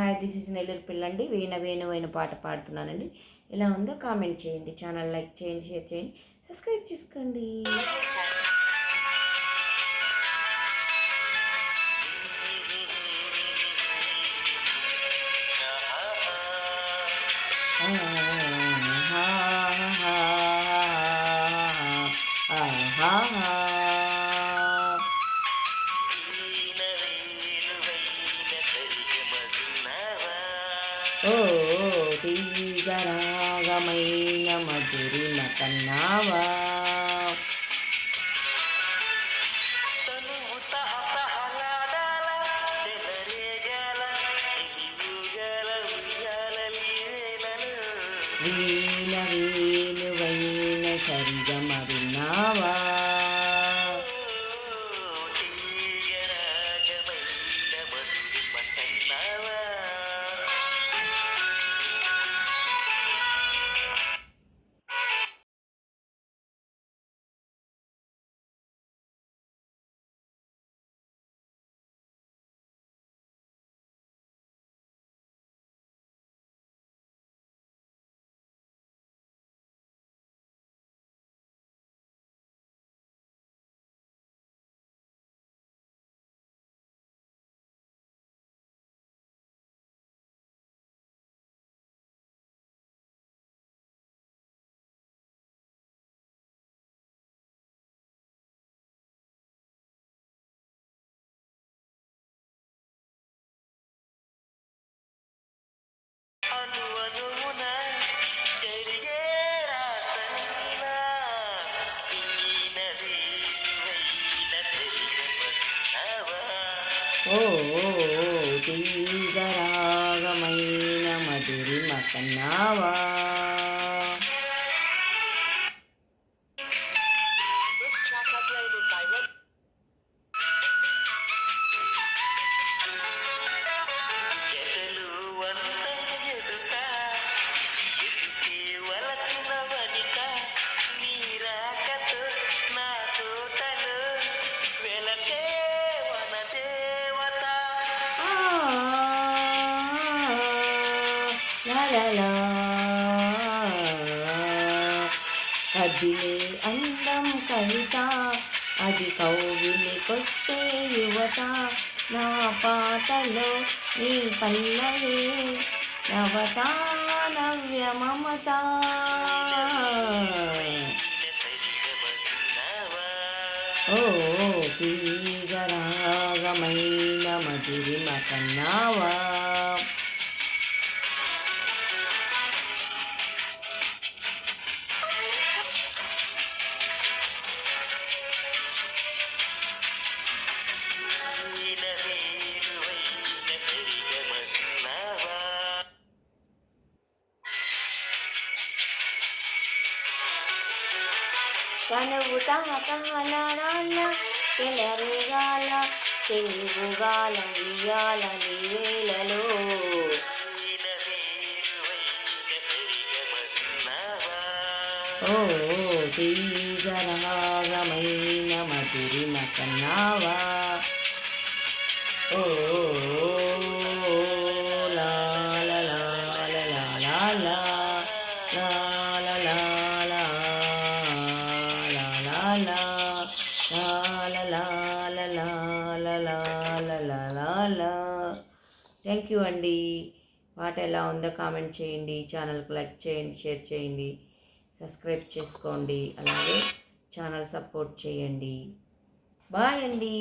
Hi this is Nellore పిల్లండి వేణ వేణు అయిన పాట పాడుతున్నానండి. ఎలా ఉందో కామెంట్ చేయండి. ఛానల్ లైక్ చేయండి షేర్ చేయండి. సబ్స్క్రైబ్ చేసుకోండి. ఓ తీగరాగమైన మధురిమ కన్నావా వీణ వేణువైన సరిగమ విన్నావా ఓ తీగరాగమైన మధురిమ కన్నావా? లా కదిలే అందం కవిత అది కౌగిలికొస్తే యువత. నా పాటలో నీ పల్లవే నవత నవ్య మమత. ఓ తీగరాగమైన మధురిమ కన్నావా? కనుగుతామ కమలరాల చెలరేగాల చెలుగుగాల ఇయ్యాల నీవేలలో ఓ తీగరాగమైన మధురిమ కన్నావా ఓ లాల లాల లాల లాల లా థ్యాంక్ యూ అండి. పాట ఎలా ఉందో కామెంట్ చేయండి. ఛానల్కి లైక్ చేయండి షేర్ చేయండి. సబ్స్క్రైబ్ చేసుకోండి. అలాగే ఛానల్ సపోర్ట్ చేయండి. బాయ్ అండి.